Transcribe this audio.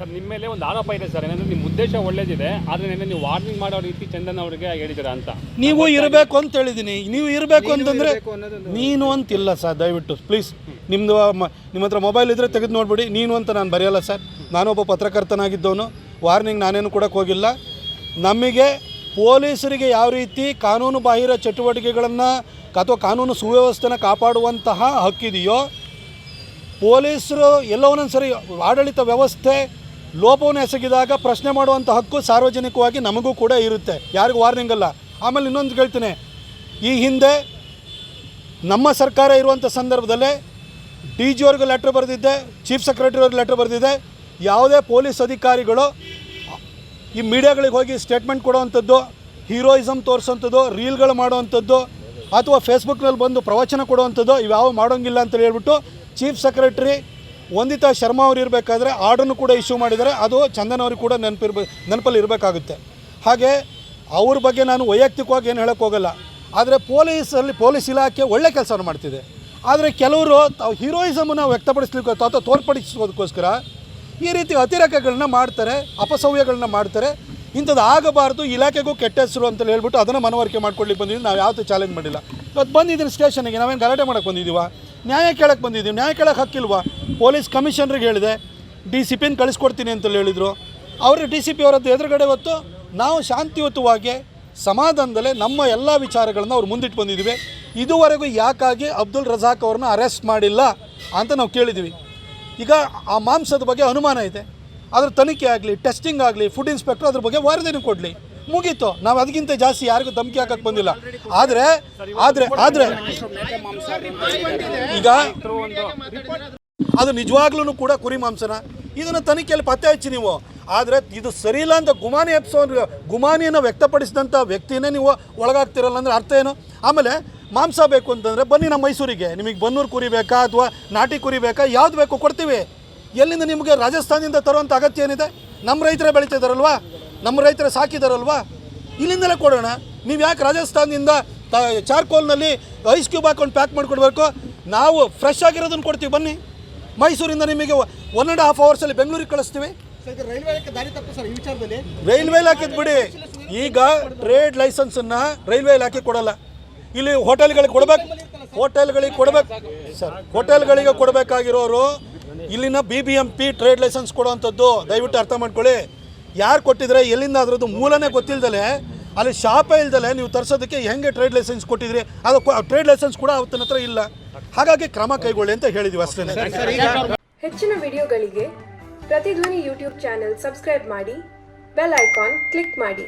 Sir ನಿಮ್ಮ ಮೇಲೆ ಒಂದು ಆರೋಪ ಇದೆ ಸರ್. ಏನಂದ್ರೆ ನಿಮ್ಮ ಉದ್ದೇಶ ಒಳ್ಳೇದಿದೆ ಆದರೆ ನೆನ್ನೆ ನೀವು ವಾರ್ನಿಂಗ್ ಮಾಡೋ ರೀತಿ ಚಂದನ್ ಅವರಿಗೆ ಹೇಳಿದ್ದೀರಾ ಅಂತ. ನೀವು ಇರಬೇಕು ಅಂತ ಹೇಳಿದ್ದೀನಿ. ನೀವು ಇರಬೇಕು ಅಂತಂದರೆ ನೀನು ಅಂತಿಲ್ಲ ಸರ್ ದಯವಿಟ್ಟು. ಪ್ಲೀಸ್ ನಿಮ್ಮದು ನಿಮ್ಮ ಹತ್ರ ಮೊಬೈಲ್ ಇದ್ದರೆ ತೆಗೆದು ನೋಡ್ಬಿಡಿ. ನೀನು ಅಂತ ನಾನು ಬರೆಯಲ್ಲ ಸರ್. ನಾನೊಬ್ಬ ಪತ್ರಕರ್ತನಾಗಿದ್ದವನು. ವಾರ್ನಿಂಗ್ ನಾನೇನು ಕೊಡೋಕ್ಕೆ ಹೋಗಿಲ್ಲ. ನಮಗೆ ಪೊಲೀಸರಿಗೆ ಯಾವ ರೀತಿ ಕಾನೂನು ಬಾಹಿರ ಚಟುವಟಿಕೆಗಳನ್ನು ಅಥವಾ ಕಾನೂನು ಸುವ್ಯವಸ್ಥೆನ ಕಾಪಾಡುವಂತಹ ಹಕ್ಕಿದೆಯೋ ಪೊಲೀಸರು ಎಲ್ಲೋ ಒಂದೊಂದು ಸರಿ ಆಡಳಿತ ವ್ಯವಸ್ಥೆ ಲೋಪವನ್ನು ಎಸಗಿದಾಗ ಪ್ರಶ್ನೆ ಮಾಡುವಂಥ ಹಕ್ಕು ಸಾರ್ವಜನಿಕವಾಗಿ ನಮಗೂ ಕೂಡ ಇರುತ್ತೆ. ಯಾರಿಗೂ ವಾರ್ನಿಂಗ್ ಅಲ್ಲ. ಆಮೇಲೆ ಇನ್ನೊಂದು ಹೇಳ್ತೀನಿ ಈ ಹಿಂದೆ ನಮ್ಮ ಸರ್ಕಾರ ಇರುವಂಥ ಸಂದರ್ಭದಲ್ಲೇ ಡಿ ಜಿ ಅವ್ರಿಗೆ ಲೆಟ್ರ್ ಬರೆದಿದ್ದೆ ಚೀಫ್ ಸೆಕ್ರೆಟರಿ ಅವ್ರಿಗೆ ಲೆಟ್ರ್ ಬರೆದಿದ್ದೆ. ಯಾವುದೇ ಪೊಲೀಸ್ ಅಧಿಕಾರಿಗಳು ಈ ಮೀಡಿಯಾಗಳಿಗೆ ಹೋಗಿ ಸ್ಟೇಟ್ಮೆಂಟ್ ಕೊಡುವಂಥದ್ದು ಹೀರೋಯಿಸಮ್ ತೋರಿಸೋಂಥದ್ದು ರೀಲ್ಗಳು ಮಾಡುವಂಥದ್ದು, ಅಥವಾ ಫೇಸ್ಬುಕ್ನಲ್ಲಿ ಬಂದು ಪ್ರವಚನ ಕೊಡುವಂಥದ್ದು, ಇವ್ಯಾವ ಮಾಡೋಂಗಿಲ್ಲ ಅಂತ ಹೇಳ್ಬಿಟ್ಟು ಚೀಫ್ ಸೆಕ್ರೆಟರಿ ವಂದಿತಾ ಶರ್ಮಾ ಅವರು ಇರಬೇಕಾದ್ರೆ ಆರ್ಡರ್ನು ಕೂಡ ಇಶ್ಯೂ ಮಾಡಿದರೆ ಅದು ಚಂದನ್ ಅವ್ರಿಗೆ ಕೂಡ ನೆನಪಿರ್ಬೇ ನೆನಪಲ್ಲಿ ಇರಬೇಕಾಗುತ್ತೆ. ಹಾಗೆ ಅವ್ರ ಬಗ್ಗೆ ನಾನು ವೈಯಕ್ತಿಕವಾಗಿ ಏನು ಹೇಳೋಕ್ಕೋಗಲ್ಲ ಆದರೆ ಪೊಲೀಸಲ್ಲಿ ಪೊಲೀಸ್ ಇಲಾಖೆ ಒಳ್ಳೆ ಕೆಲಸವನ್ನು ಮಾಡ್ತಿದೆ. ಆದರೆ ಕೆಲವರು ತಾವು ಹೀರೋಯಿಸಮನ್ನು ವ್ಯಕ್ತಪಡಿಸ್ಲಿಕ್ಕೆ ಅಥವಾ ತೋರ್ಪಡಿಸೋದಕ್ಕೋಸ್ಕರ ಈ ರೀತಿ ಅತಿರೇಕಗಳನ್ನ ಮಾಡ್ತಾರೆ ಅಪಸವ್ಯಗಳನ್ನ ಮಾಡ್ತಾರೆ. ಇಂಥದ್ದು ಆಗಬಾರ್ದು, ಇಲಾಖೆಗೂ ಕೆಟ್ಟ ಹೆಸರು ಅಂತ ಹೇಳ್ಬಿಟ್ಟು ಅದನ್ನು ಮನವರಿಕೆ ಮಾಡ್ಕೊಳ್ಳಿಕ್ಕೆ ಬಂದಿದ್ದೀವಿ ನಾವು ಯಾವತ್ತೂ ಚಾಲೆಂಜ್ ಮಾಡಿಲ್ಲ. ಇವತ್ತು ಬಂದಿದ್ದೀನಿ ಸ್ಟೇಷನಿಗೆ ನಾವೇನು ಗಲಾಟೆ ಮಾಡೋಕ್ಕೆ ಬಂದಿದ್ದೀವ? ನ್ಯಾಯ ಕೇಳಕ್ಕೆ ಬಂದಿದ್ದೀವಿ. ನ್ಯಾಯ ಕೇಳಕ್ಕೆ ಹಕ್ಕಿಲ್ವಾ? ಪೊಲೀಸ್ ಕಮಿಷನರ್ಗೆ ಹೇಳಿದೆ ಡಿ ಸಿ ಪಿನ ಕಳಿಸ್ಕೊಡ್ತೀನಿ ಅಂತ ಹೇಳಿದರು. ಅವರು ಡಿ ಸಿ ಪಿ ಅವರದ್ದು ಎದುರುಗಡೆ ಹೊತ್ತು ನಾವು ಶಾಂತಿಯುತವಾಗಿ ಸಮಾಧಾನದಲ್ಲೇ ನಮ್ಮ ಎಲ್ಲ ವಿಚಾರಗಳನ್ನು ಅವ್ರು ಮುಂದಿಟ್ಟು ಬಂದಿದ್ದೀವಿ. ಇದುವರೆಗೂ ಯಾಕಾಗಿ ಅಬ್ದುಲ್ ರಜಾಕ್ ಅವ್ರನ್ನ ಅರೆಸ್ಟ್ ಮಾಡಿಲ್ಲ ಅಂತ ನಾವು ಕೇಳಿದ್ದೀವಿ. ಈಗ ಆ ಮಾಂಸದ ಬಗ್ಗೆ ಅನುಮಾನ ಇದೆ. ಅದರ ತನಿಖೆ ಆಗಲಿ ಟೆಸ್ಟಿಂಗ್ ಆಗಲಿ ಫುಡ್ ಇನ್ಸ್ಪೆಕ್ಟರ್ ಅದ್ರ ಬಗ್ಗೆ ವಾರದೇನು ಕೊಡಲಿ. ಮುಗೀತು. ನಾವು ಅದಕ್ಕಿಂತ ಜಾಸ್ತಿ ಯಾರಿಗೂ ಧಮಕಿ ಹಾಕಕ್ಕೆ ಬಂದಿಲ್ಲ. ಆದರೆ ಆದರೆ ಆದರೆ ಈಗ ಅದು ನಿಜವಾಗ್ಲೂ ಕೂಡ ಕುರಿ ಮಾಂಸನ. ಇದನ್ನು ತನಿಖೆಯಲ್ಲಿ ಪತ್ತೆ ಹಚ್ಚಿ ನೀವು. ಆದರೆ ಇದು ಸರಿ ಇಲ್ಲ ಅಂತ ಗುಮಾನಿ ಎಪ್ಸೋ ಗುಮಾನಿಯನ್ನು ವ್ಯಕ್ತಪಡಿಸಿದಂಥ ವ್ಯಕ್ತಿನೇ ನೀವು ಒಳಗಾಗ್ತಿರಲ್ಲ ಅಂದರೆ ಅರ್ಥ ಏನು? ಆಮೇಲೆ ಮಾಂಸ ಬೇಕು ಅಂತಂದರೆ ಬನ್ನಿ ನಮ್ಮ ಮೈಸೂರಿಗೆ. ನಿಮಗೆ ಬನ್ನೂರು ಕುರಿ ಬೇಕಾ ಅಥವಾ ನಾಟಿ ಕುರಿ ಬೇಕಾ? ಯಾವ್ದು ಬೇಕು ಕೊಡ್ತೀವಿ. ಎಲ್ಲಿಂದ ನಿಮಗೆ ರಾಜಸ್ಥಾನದಿಂದ ತರುವಂಥ ಅಗತ್ಯ ಏನಿದೆ? ನಮ್ಮ ರೈತರೇ ಬೆಳೀತಿದಾರಲ್ವಾ ನಮ್ಮ ರೈತರ ಸಾಕಿದಾರಲ್ವಾ? ಇಲ್ಲಿಂದಲೇ ಕೊಡೋಣ. ನೀವು ಯಾಕೆ ರಾಜಸ್ಥಾನದಿಂದ ಚಾರ್ಕೋಲ್ನಲ್ಲಿ ಐಸ್ ಕ್ಯೂಬ್ ಹಾಕೊಂಡು ಪ್ಯಾಕ್ ಮಾಡಿಕೊಡ್ಬೇಕು? ನಾವು ಫ್ರೆಶ್ ಆಗಿರೋದನ್ನು ಕೊಡ್ತೀವಿ ಬನ್ನಿ. ಮೈಸೂರಿಂದ ನಿಮಗೆ ಒನ್ ಆ್ಯಂಡ್ ಹಾಫ್ ಅವರ್ಸಲ್ಲಿ ಬೆಂಗಳೂರಿಗೆ ಕಳಿಸ್ತೀವಿ. ರೈಲ್ವೆ ಇಲಾಖೆದು ಬಿಡಿ. ಈಗ ಟ್ರೇಡ್ ಲೈಸೆನ್ಸನ್ನು ರೈಲ್ವೆ ಇಲಾಖೆ ಕೊಡಲ್ಲ. ಇಲ್ಲಿ ಹೋಟೆಲ್ಗಳಿಗೆ ಕೊಡಬೇಕು. ಹೋಟೆಲ್ಗಳಿಗೆ ಕೊಡಬೇಕು. ಸರ್ ಹೋಟೆಲ್ಗಳಿಗೆ ಕೊಡಬೇಕಾಗಿರೋರು ಇಲ್ಲಿನ B B M P trade licence ಕೊಡುವಂಥದ್ದು. ದಯವಿಟ್ಟು ಅರ್ಥ ಮಾಡ್ಕೊಳ್ಳಿ. ಯಾರು ಕೊಟ್ಟಿದ್ರೆ ಎಲ್ಲಿಂದ ಅದ್ರದ್ದು ಮೂಲನೇ ಗೊತ್ತಿಲ್ದಲೆ, ಅಲ್ಲಿ ಶಾಪೇ ಇಲ್ದಲೆ ನೀವು ತರಿಸೋದಕ್ಕೆ ಹೆಂಗೆ ಟ್ರೇಡ್ ಲೈಸೆನ್ಸ್ ಕೊಟ್ಟಿದ್ರಿ? ಅದು ಟ್ರೇಡ್ ಲೈಸೆನ್ಸ್ ಕೂಡ ಅವತ್ತಿನ ಹತ್ರ ಇಲ್ಲ. ಹಾಗಾಗಿ ಕ್ರಮ ಕೈಗೊಳ್ಳಿ ಅಂತ ಹೇಳಿದ್ವಿ ಅಷ್ಟೇ. ಹೆಚ್ಚಿನ ವಿಡಿಯೋಗಳಿಗೆ ಪ್ರತಿಧ್ವನಿ ಯೂಟ್ಯೂಬ್ ಚಾನೆಲ್ ಸಬ್ಸ್ಕ್ರೈಬ್ ಮಾಡಿ, ಬೆಲ್ ಐಕಾನ್ ಕ್ಲಿಕ್ ಮಾಡಿ.